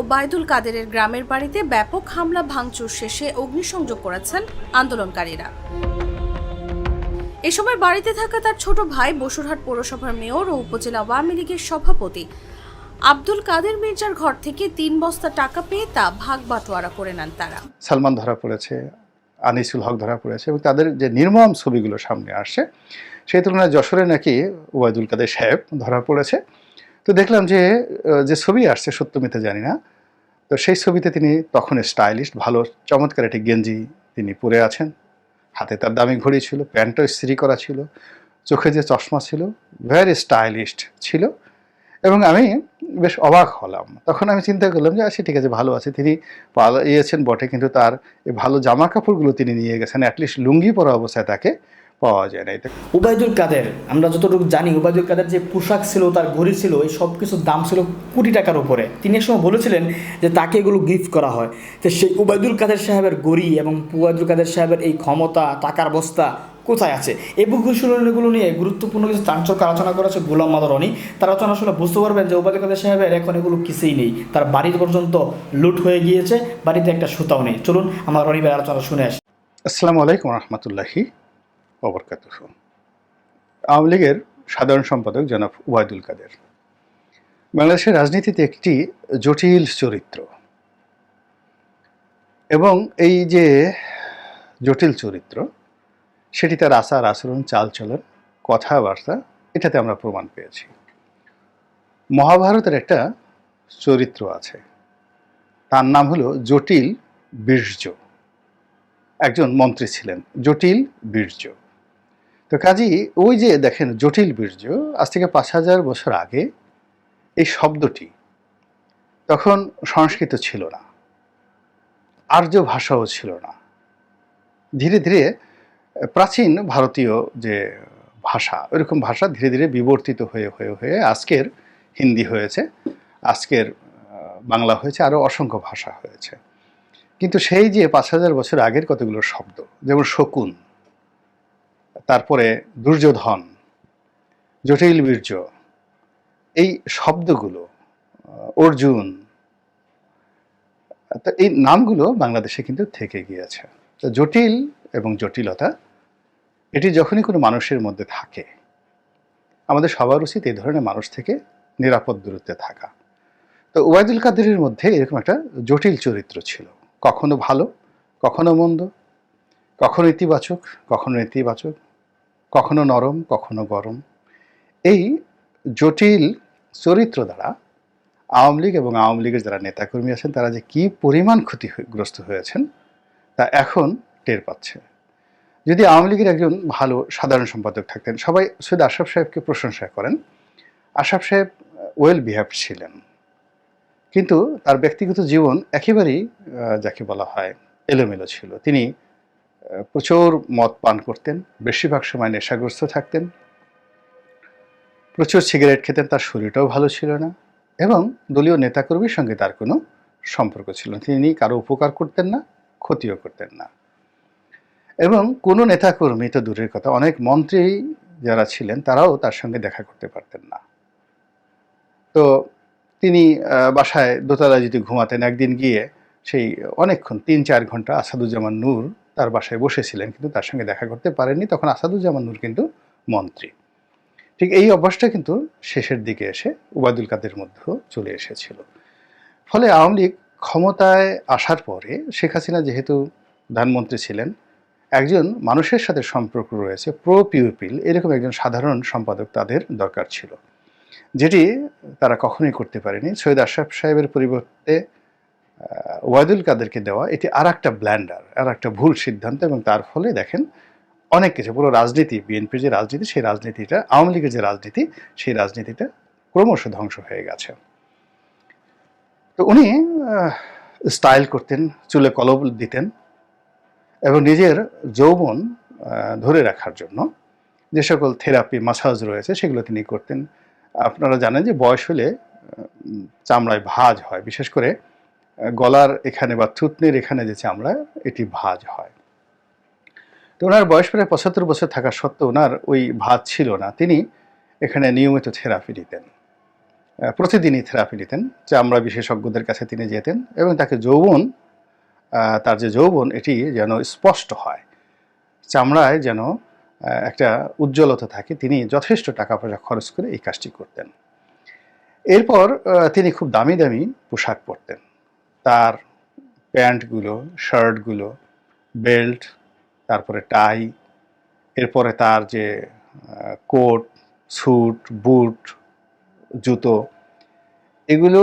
ওবায়দুল কাদেরের গ্রামের বাড়িতে ব্যাপক হামলা, ভাঙচুর শেষে অগ্নিসংযোগ করেছেন আন্দোলনকারীরা। এ সময় বাড়িতে থাকা তার ছোট ভাই বসুরহাট পৌরসভার মেয়র ও উপজেলা আওয়ামী লীগের সভাপতি আব্দুল কাদের মির্জার ঘর থেকে তিন বস্তা টাকা পেয়ে তা ভাগ বাটোয়ারা করে নেন তারা। সালমান ধরা পড়েছে, আনিসুল হক ধরা পড়েছে এবং তাদের যে নির্মম ছবিগুলো সামনে আসছে, সেই তুলনায় যশোরে নাকি ওবায়দুল কাদের সাহেব ধরা পড়েছে। তো দেখলাম যে যে ছবি আসছে সত্য মিথ্যা জানি না, তো সেই ছবিতে তিনি তখন স্টাইলিস্ট, ভালো, চমৎকার একটি গেঞ্জি তিনি পরে আছেন। হাতে তার দামি ঘড়ি ছিল, প্যান্টও ইস্ত্রি করা ছিল, চোখে যে চশমা ছিল ভেরি স্টাইলিস্ট ছিল এবং আমি বেশ অবাক হলাম। তখন আমি চিন্তা করলাম যে আচ্ছা ঠিক আছে, ভালো আছে। তিনি পালিয়েছেন বটে, কিন্তু তার এই ভালো জামা কাপড়গুলো তিনি নিয়ে গেছেন অ্যাটলিস্ট লুঙ্গি পরা অবস্থায় তাকে পাওয়া যায় না। এটা উবায়দুল কাদের আমরা যতটুকু জানি উবায়দুল কাদের যে পোশাক ছিল তার ঘড়ি ছিল এই সব কিছুর দাম ছিল কোটি টাকার উপরে। তিনি এক সময় বলেছিলেন যে তাকে এগুলো গিফট করা হয়। তো সেই উবায়দুল কাদের সাহেবের গড়ি এবং উবায়দুল কাদের সাহেবের এই ক্ষমতা টাকার বস্তা কোথায় আছে? এই বিষয়গুলো নিয়ে গুরুত্বপূর্ণ কিছু চাঞ্চল্য আলোচনা করেছে গোলাম মাদর রনি তার আলোচনা আসলে বুঝতে পারবেন যে উবায়দুল কাদের সাহেবের এখন এগুলো কিছুই নেই। তার বাড়ি পর্যন্ত লুট হয়ে গিয়েছে বাড়িতে একটা সুতাও নেই। চলুন আমরা রনিবের আলোচনা শুনে আসি। আসসালামু আলাইকুম রহমতুল্লাহি। অবরকাত আওয়ামী লীগের সাধারণ সম্পাদক জনাব ওয়াইদুল কাদের। বাংলাদেশের রাজনীতিতে একটি জটিল চরিত্র। এবং এই যে জটিল চরিত্র, সেটি তার আচার, আচরণ, চালচলন, কথাবার্তা, এটাতে আমরা প্রমাণ পেয়েছি। মহাভারতের একটা চরিত্র আছে। তার নাম হলো জটিল বীর্য। একজন মন্ত্রী ছিলেন, জটিল বীর্য। তো কাজী ওই যে দেখেন জটিল বীর্য, আজ থেকে পাঁচ হাজার বছর আগে এই শব্দটি তখন সংস্কৃত ছিল না, আর্য ভাষাও ছিল না। ধীরে ধীরে প্রাচীন ভারতীয় যে ভাষা, ওইরকম ভাষা ধীরে ধীরে বিবর্তিত হয়ে হয়ে হয়ে আজকের হিন্দি হয়েছে, আজকের বাংলা হয়েছে, আরও অসংখ্য ভাষা হয়েছে। কিন্তু সেই যে পাঁচ হাজার বছর আগের কতগুলো শব্দ, যেমন শকুন তারপরে দুর্যোধন, জটিল বীর্য, এই শব্দগুলো অর্জুন, তো এই নামগুলো বাংলাদেশে কিন্তু থেকে গিয়েছে। তো জটিল এবং জটিলতা, এটি যখনই কোনো মানুষের মধ্যে থাকে, আমাদের সবার উচিত এই ধরনের মানুষ থেকে নিরাপদ দূরত্বে থাকা। তো ওবায়দুল কাদেরের মধ্যে এরকম একটা জটিল চরিত্র ছিল। কখনো ভালো, কখনো মন্দ, কখনো ইতিবাচক, কখনো নেতিবাচক কখনো নরম, কখনো গরম। এই জটিল চরিত্র দ্বারা আওয়ামী লীগ এবং আওয়ামী লীগের যারা নেতাকর্মী আছেন, তারা যে কি পরিমাণ ক্ষতিগ্রস্ত হয়েছেন, তা এখন টের পাচ্ছে। যদি আওয়ামী লীগের একজন ভালো সাধারণ সম্পাদক থাকতেন, সবাই সৈয়দ আশরাফ সাহেবকে প্রশংসা করেন। আশরাফ সাহেব ওয়েল বিহেভ ছিলেন। কিন্তু তার ব্যক্তিগত জীবন একেবারেই যাকে বলা হয় এলোমেলো ছিল। তিনি প্রচুর মদ পান করতেন, বেশিরভাগ সময় নেশাগ্রস্ত থাকতেন। প্রচুর সিগারেট খেতেন, তার শরীরটাও ভালো ছিল না এবং দলীয় নেতাকর্মীর সঙ্গে তার কোনো সম্পর্ক ছিল না। তিনি কারও উপকার করতেন না, ক্ষতিও করতেন না। এবং কোনো নেতাকর্মী, তো দূরের কথা, অনেক মন্ত্রী যারা ছিলেন, তারাও তার সঙ্গে দেখা করতে পারতেন না। তো তিনি বাসায় দোতলায় যদি ঘুমাতেন, একদিন গিয়ে সেই অনেকক্ষণ, তিন চার ঘণ্টা আসাদুজ্জামান নূর তার বাসায় বসেছিলেন, কিন্তু তার সঙ্গে দেখা করতে পারেননি। তখন আসাদুজ্জামান নূর কিন্তু মন্ত্রী। ঠিক এই অভ্যাসটা কিন্তু শেষের দিকে এসে উবায়দুল কাদের মধ্যেও চলে এসেছিল। ফলে আওয়ামী লীগ ক্ষমতায় আসার পরে শেখ হাসিনা যেহেতু প্রধানমন্ত্রী ছিলেন, একজন মানুষের সাথে সম্পর্ক রয়েছে, প্রো পিউপিল, এরকম একজন সাধারণ সম্পাদক তাদের দরকার ছিল, যেটি তারা কখনোই করতে পারেনি। সৈয়দ আশরাফ সাহেবের পরিবর্তে ওয়াদুল কাদেরকে দেওয়া, এটি আর একটা ব্ল্যান্ডার আর একটা ভুল সিদ্ধান্ত এবং তার ফলে দেখেন অনেক কিছু, পুরো রাজনীতি বিএনপির যে রাজনীতি, সেই রাজনীতিটা, আওয়ামী লীগের যে রাজনীতি, সেই রাজনীতিটা ক্রমশ ধ্বংস হয়ে গেছে। তো উনি স্টাইল করতেন, চুলে কলব দিতেন এবং নিজের যৌবন ধরে রাখার জন্য যে সকল থেরাপি, মাসাজ রয়েছে, সেগুলো তিনি করতেন। আপনারা জানেন যে বয়স হলে চামড়ায় ভাঁজ হয়, বিশেষ করে গলার এখানে বা থুতনির এখানে যে চামড়া, এটি ভাঁজ হয়। তো ওনার বয়স প্রায় পঁচাত্তর বছর থাকা সত্ত্বেও ওনার ওই ভাঁজ ছিল না। তিনি এখানে নিয়মিত থেরাপি নিতেন। প্রতিদিনই থেরাপি নিতেন। চামড়া বিশেষজ্ঞদের কাছে তিনি যেতেন এবং তাকে যৌবন তার যে যৌবন, এটি যেন স্পষ্ট হয়। চামড়ায় যেন একটা উজ্জ্বলতা থাকে, তিনি যথেষ্ট টাকা পয়সা খরচ করে এই কাজটি করতেন। এরপর তিনি খুব দামি দামি পোশাক পরতেন। তার প্যান্টগুলো, শার্টগুলো, বেল্ট, তারপরে টাই, এরপরে তার যে কোট, স্যুট, বুট, জুতো, এগুলো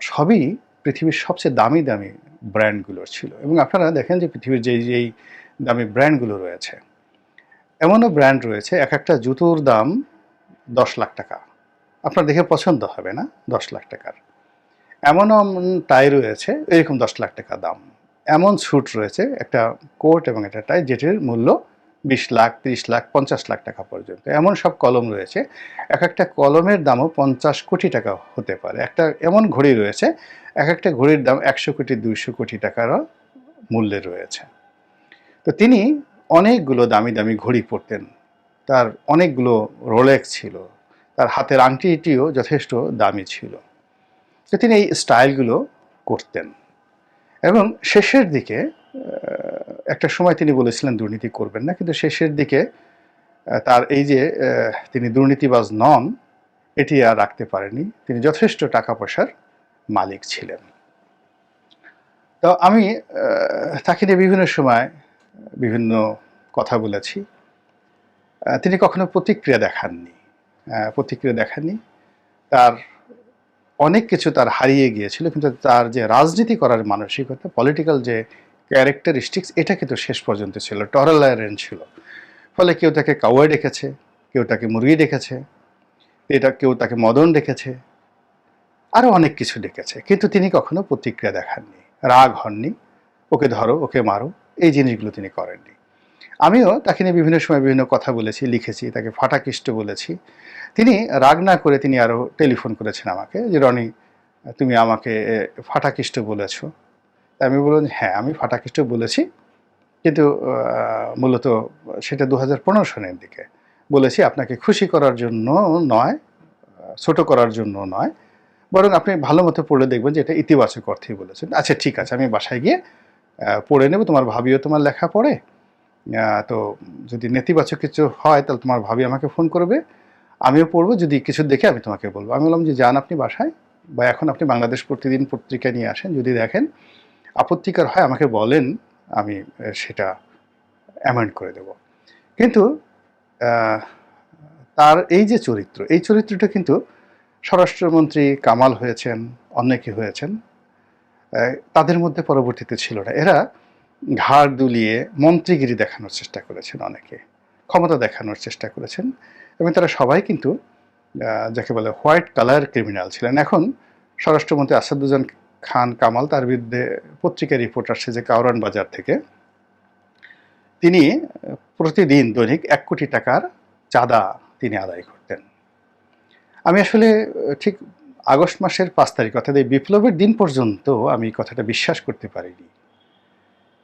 সবই পৃথিবীর সবচেয়ে দামি দামি ব্র্যান্ডগুলোর ছিল। এবং আপনারা দেখেন যে পৃথিবীর যেই যেই দামি ব্র্যান্ডগুলো রয়েছে, এমনও ব্র্যান্ড রয়েছে, এক একটা জুতোর দাম দশ লাখ টাকা। আপনার দেখে পছন্দ হবে না দশ লাখ টাকার। এমন টাই রয়েছে, এরকম দশ লাখ টাকা দাম। এমন স্যুট রয়েছে, একটা কোট এবং একটা টাই যেটির মূল্য বিশ লাখ, তিরিশ লাখ, পঞ্চাশ লাখ টাকা পর্যন্ত। এমন সব কলম রয়েছে, এক একটা কলমের দামও পঞ্চাশ কোটি টাকা হতে পারে। একটা এমন ঘড়ি রয়েছে, এক একটা ঘড়ির দাম একশো কোটি, দুইশো কোটি টাকারও মূল্যে রয়েছে। তো তিনি অনেকগুলো দামি দামি ঘড়ি পরতেন। তার অনেকগুলো রোলেক্স ছিল। তার হাতের আংটিটিও যথেষ্ট দামি ছিল। তিনি এই স্টাইলগুলো করতেন। এবং শেষের দিকে একটা সময় তিনি বলেছিলেন, দুর্নীতি করবেন না। কিন্তু শেষের দিকে তার এই যে তিনি দুর্নীতিবাজ নন, এটি আর রাখতে পারেনি তিনি যথেষ্ট টাকা পয়সার মালিক ছিলেন। তো আমি তাকে নিয়ে বিভিন্ন সময়, বিভিন্ন কথা বলেছি। তিনি কখনো প্রতিক্রিয়া দেখাননি। প্রতিক্রিয়া দেখাননি। তার অনেক কিছু তার হারিয়ে গিয়েছিল, কিন্তু তার যে রাজনীতি করার মানসিকতা পলিটিক্যাল যে ক্যারেক্টারিস্টিক্স এটা কিন্তু শেষ পর্যন্ত ছিল টরালারেন ছিল। ফলে কেউ তাকে কাউয়া ডেকেছে, কেউ তাকে মুরগি ডেকেছে, এটা কেউ তাকে মদন ডেকেছে আরও অনেক কিছু ডেকেছে, কিন্তু তিনি কখনো প্রতিক্রিয়া দেখাননি, রাগ হননি, ওকে ধরো, ওকে মারো এই জিনিসগুলো তিনি করেননি। আমিও তাকে নিয়ে বিভিন্ন সময় বিভিন্ন কথা বলেছি, লিখেছি, তাকে ফাটাকিষ্ট বলেছি। তিনি রাগ না করে তিনি আরও টেলিফোন করেছেন আমাকে যে, রনি, তুমি আমাকে ফাটাকিষ্ট বলেছ। আমি বললাম হ্যাঁ আমি ফাটাকিষ্ট বলেছি। কিন্তু মূলত সেটা দু হাজার পনেরো সনের দিকে। বলেছি আপনাকে খুশি করার জন্য নয়, ছোট করার জন্য নয়। বরং আপনি ভালো মতো পড়লে দেখবেন যে, এটা ইতিবাচক অর্থেই বলেছেন। আচ্ছা ঠিক আছে, আমি বাসায় গিয়ে পড়ে নেব। তোমার ভাবিও তোমার লেখা পড়ে। তো যদি নেতিবাচক কিছু হয়, তাহলে তোমার ভাবি আমাকে ফোন করবে। আমিও পড়ব, যদি কিছু দেখে আমি তোমাকে বলব। আমি বললাম যে, যান আপনি বাসায় বা এখন আপনি বাংলাদেশ প্রতিদিন পত্রিকা নিয়ে আসেন, যদি দেখেন আপত্তিকর হয় আমাকে বলেন, আমি সেটা অ্যামেন্ড করে দেব। কিন্তু তার এই যে চরিত্র, এই চরিত্রটা কিন্তু স্বরাষ্ট্রমন্ত্রী কামাল হয়েছেন অনেকে হয়েছেন তাদের মধ্যে পরবর্তীতে ছিল না। এরা ঘাড় দুলিয়ে মন্ত্রীগিরি দেখানোর চেষ্টা করেছেন অনেকে, ক্ষমতা দেখানোর চেষ্টা করেছেন। এবং তারা সবাই কিন্তু যাকে বলে হোয়াইট কালার ক্রিমিনাল ছিলেন। এখন স্বরাষ্ট্রমন্ত্রী আসাদুজ্জান খান কামাল তার বিরুদ্ধে পত্রিকা রিপোর্ট আসছে যে কাউরান বাজার থেকে তিনি প্রতিদিন দৈনিক এক কোটি টাকার চাঁদা তিনি আদায় করতেন। আমি আসলে ঠিক আগস্ট মাসের পাঁচ তারিখ, অর্থাৎ এই বিপ্লবের দিন পর্যন্ত আমি কথাটা বিশ্বাস করতে পারিনি।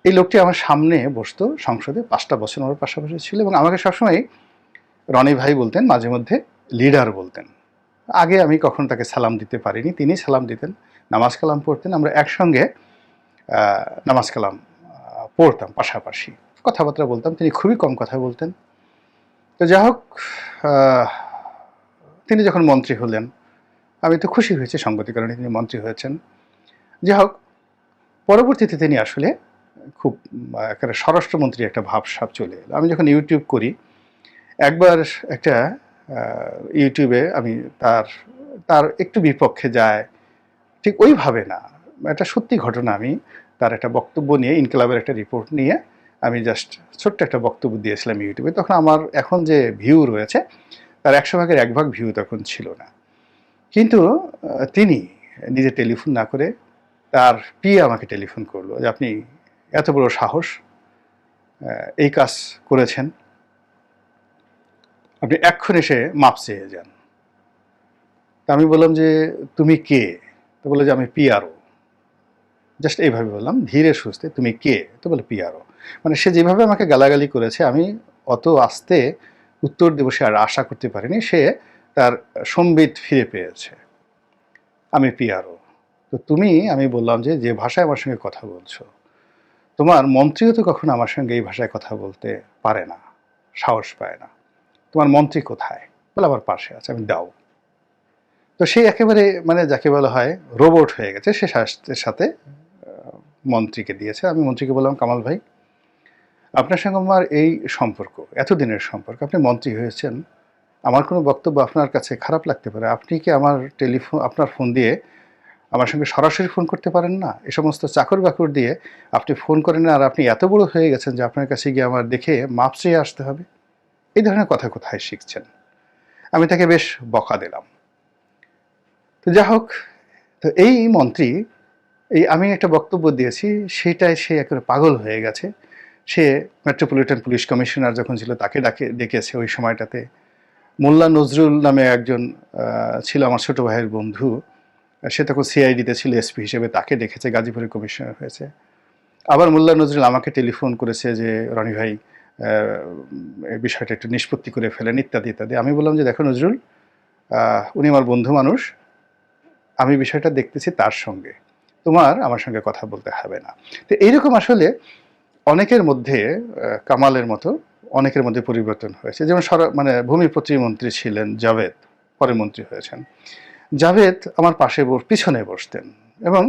এই লোকটি আমার সামনে বসতো সংসদে, পাঁচটা বছর আমার পাশাপাশি ছিল এবং আমাকে সবসময় রনি ভাই বলতেন, মাঝে মধ্যে লিডার বলতেন। আগে আমি কখনো তাকে সালাম দিতে পারিনি, তিনি সালাম দিতেন, নামাজ কালাম পড়তেন, আমরা একসঙ্গে নামাজ কালাম পড়তাম পাশাপাশি। কথাবার্তা বলতাম, তিনি খুবই কম কথা বলতেন। তো যাই হোক তিনি যখন মন্ত্রী হলেন, আমি তো খুশি হয়েছি সঙ্গতি কারণে তিনি মন্ত্রী হয়েছেন। যাই হোক, পরবর্তীতে তিনি আসলে খুব একটা স্বরাষ্ট্রমন্ত্রী একটা ভাবসাব চলে এলো। আমি যখন ইউটিউব করি একবার একটা ইউটিউবে আমি তার তার একটু বিপক্ষে যায়, ঠিক ওইভাবে না। একটা সত্যি ঘটনা আমি তার একটা বক্তব্য নিয়ে, ইনকলাবের একটা রিপোর্ট নিয়ে আমি জাস্ট ছোট্ট একটা বক্তব্য দিয়েছিলাম ইউটিউবে। তখন আমার এখন যে ভিউ রয়েছে, তার একশো ভাগের এক ভাগ ভিউ তখন ছিল না। কিন্তু তিনি নিজে টেলিফোন না করে তার পিয়ে আমাকে টেলিফোন করল যে, আপনি এত বড় সাহস এই কাজ করেছেন আপনি এক্ষণ এসে মাপ চেয়ে যান। তা আমি বললাম যে, তুমি কে? তো বলে যে, আমি পিআরও। জাস্ট এইভাবে বললাম, ধীরে সুস্থে, তুমি কে? তো বলে পিআরও। মানে সে যেভাবে আমাকে গালাগালি করেছে, আমি অত আস্তে উত্তর দেবো সে আর আশা করতে পারিনি, সে তার সম্বিত ফিরে পেয়েছে। আমি পিয়ারও তো তুমি, আমি বললাম যে যে ভাষায় আমার সঙ্গে কথা বলছো, তোমার মন্ত্রীও তো কখনো আমার সঙ্গে এই ভাষায় কথা বলতে পারে না, সাহস পায় না। তোমার মন্ত্রী কোথায়? বলে আমার পাশে আছে, আমি দাও। তো সে একেবারে মানে যাকে বলা হয় রোবট হয়ে গেছে, সে শাস্ত্রের সাথে মন্ত্রীকে দিয়েছে। আমি মন্ত্রীকে বললাম, কামাল ভাই, আপনার সঙ্গে আমার এই সম্পর্ক, এতদিনের সম্পর্ক, আপনি মন্ত্রী হয়েছেন, আমার কোনো বক্তব্য আপনার কাছে খারাপ লাগতে পারে? আপনি কি আমার টেলিফোন, আপনার ফোন দিয়ে আমার সঙ্গে সরাসরি ফোন করতে পারেন না? এ সমস্ত চাকর বাকর দিয়ে আপনি ফোন করেন, আর আপনি এত বড় হয়ে গেছেন যে আপনার কাছে গিয়ে আমার দেখে মাপ চেয়ে আসতে হবে। এই ধরনের কথা কোথায় শিখছেন? আমি তাকে বেশ বকা দিলাম। তো যা হোক, তো এই মন্ত্রী, এই আমি একটা বক্তব্য দিয়েছি, সেটাই সে একেবারে পাগল হয়ে গেছে। সে মেট্রোপলিটন পুলিশ কমিশনার যখন ছিল, তাকে ডাকে, ডেকেছে ওই সময়টাতে। মোল্লা নজরুল নামে একজন ছিল আমার ছোট ভাইয়ের বন্ধু। সে তখন সিআইডিতে ছিল, এসপি হিসেবে তাকে ডেকেছে গাজীপুরে কমিশনার হয়েছে। আবার মোল্লা নজরুল আমাকে টেলিফোন করেছে যে, রনি ভাই এই বিষয়টা একটু নিষ্পত্তি করে ফেলেন, ইত্যাদি ইত্যাদি। আমি বললাম যে, দেখো নজরুল উনি আমার বন্ধু মানুষ, আমি বিষয়টা দেখতেছি তার সঙ্গে। তোমার আমার সঙ্গে কথা বলতে হবে না। তো এইরকম আসলে অনেকের মধ্যে কামালের মতো অনেকের মধ্যে পরিবর্তন হয়েছে। যেমন সর মানে ভূমি প্রতিমন্ত্রী ছিলেন জাভেদ, পরে মন্ত্রী হয়েছেন। জাভেদ আমার পাশে পিছনে বসতেন এবং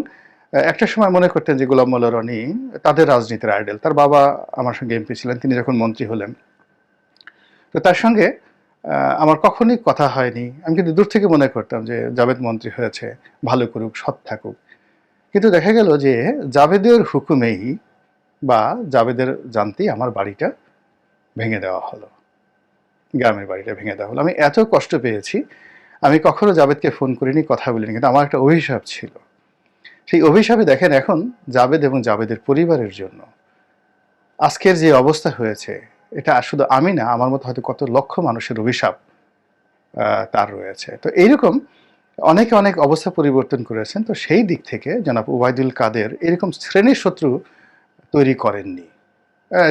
একটা সময় মনে করতেন যে গোলাম মোল্লা রনি তাদের রাজনীতির আইডেল তার বাবা আমার সঙ্গে এমপি ছিলেন, তিনি যখন মন্ত্রী হলেন। তো তার সঙ্গে আমার কখনোই কথা হয়নি। আমি কিন্তু দূর থেকে মনে করতাম যে জাভেদ মন্ত্রী হয়েছে, ভালো করুক, সৎ থাকুক। কিন্তু দেখা গেল যে জাভেদের হুকুমেই বা জাভেদের জানতেই আমার বাড়িটা ভেঙে দেওয়া হলো। গ্রামের বাড়িটা ভেঙে দেওয়া হলো। আমি এত কষ্ট পেয়েছি, আমি কখনো জাভেদকে ফোন করিনি, কথা বলিনি। কিন্তু আমার একটা অভিশাপ ছিল। সেই অভিশাপে দেখেন এখন জাভেদ এবং জাভেদের পরিবারের জন্য। আজকের যে অবস্থা হয়েছে, এটা শুধু আমি না, আমার মতো হয়তো কত লক্ষ মানুষের অভিশাপ তার রয়েছে। তো এইরকম অনেকে অনেক অবস্থা পরিবর্তন করেছেন। তো সেই দিক থেকে জনাব ওবায়দুল কাদের এরকম শ্রেণির শত্রু তৈরি করেননি।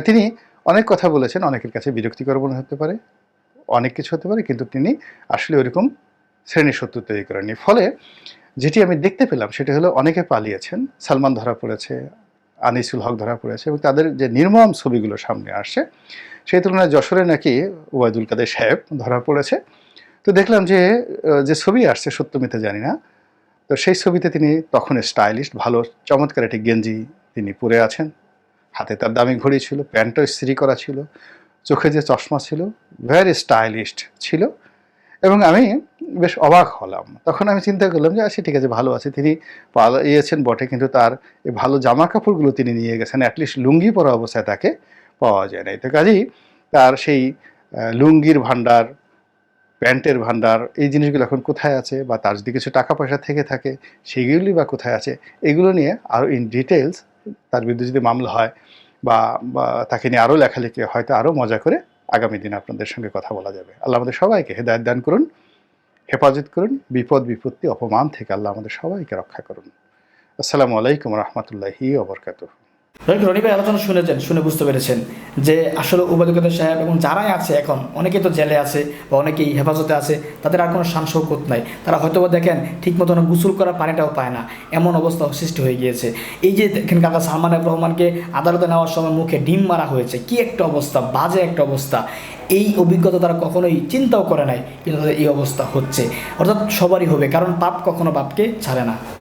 তিনি অনেক কথা বলেছেন, অনেকের কাছে বিরক্তিকর মনে হতে পারে, অনেক কিছু হতে পারে, কিন্তু তিনি আসলে ওইরকম শ্রেণি শত্রু তৈরি করেননি। ফলে যেটি আমি দেখতে পেলাম সেটি হলো অনেকে পালিয়েছেন। সালমান ধরা পড়েছে, আনিসুল হক ধরা পড়েছে এবং তাদের যে নির্মম ছবিগুলো সামনে আসছে, সেই তুলনায় যশোরে নাকি ওবায়দুল কাদের সাহেব ধরা পড়েছে। তো দেখলাম যে যে ছবি আসছে সত্য মিথ্যে জানি না, তো সেই ছবিতে তিনি তখন স্টাইলিশ ভালো, চমৎকার একটি গেঞ্জি তিনি পরে আছেন। হাতে তার দামি ঘড়ি ছিল, প্যান্টও ইস্ত্রি করা ছিল, চোখে যে চশমা ছিল ভেরি স্টাইলিশড ছিল। এবং আমি বেশ অবাক হলাম। তখন আমি চিন্তা করলাম যে আচ্ছা ঠিক আছে, ভালো আছে। তিনি পালিয়েছেন বটে, কিন্তু তার এই ভালো জামা কাপড়গুলো তিনি নিয়ে গেছেন। অ্যাটলিস্ট লুঙ্গি পরা অবস্থায় তাকে পাওয়া যায় নাই। তো কাজেই তার সেই লুঙ্গির ভাণ্ডার, প্যান্টের ভাণ্ডার, এই জিনিসগুলো এখন কোথায় আছে বা তার যদি কিছু টাকা পয়সা থেকে থাকে, সেগুলি বা কোথায় আছে, এগুলো নিয়ে আরও ইন ডিটেলস তার বিরুদ্ধে যদি মামলা হয় বা তাকে নিয়ে আরও লেখালেখি হয়তো আরও মজা করে আগামী দিন আপনাদের সঙ্গে কথা বলা যাবে। আল্লাহ আমাদের সবাইকে হেদায়ত দান করুন, হেফাজত করুন, বিপদ, বিপত্তি, অপমান থেকে আল্লাহ আমাদের সবাইকে রক্ষা করুন। আসসালামু আলাইকুম রহমতুল্লাহি ওবরকাতুহ রনি ভাই আলোচনা শুনেছেন, শুনে বুঝতে পেরেছেন যে আসলে কাদের সাহেব এবং যারাই আছে এখন অনেকেই তো জেলে আছে বা অনেকেই হেফাজতে আছে, তাদের আর কোনো শান নাই। তারা হয়তো দেখেন ঠিক মতন গোসল করা পানিটাও পায় না। এমন অবস্থা সৃষ্টি হয়ে গিয়েছে। এই যে দেখেন কাকা সালমান রহমানকে আদালতে নেওয়ার সময় মুখে ডিম মারা হয়েছে, কি একটা অবস্থা, বাজে একটা অবস্থা। এই অভিজ্ঞতা তারা কখনোই চিন্তাও করে নাই কিন্তু তাদের এই অবস্থা হচ্ছে। অর্থাৎ সবারই হবে, কারণ পাপ কখনো পাপকে ছাড়ে না।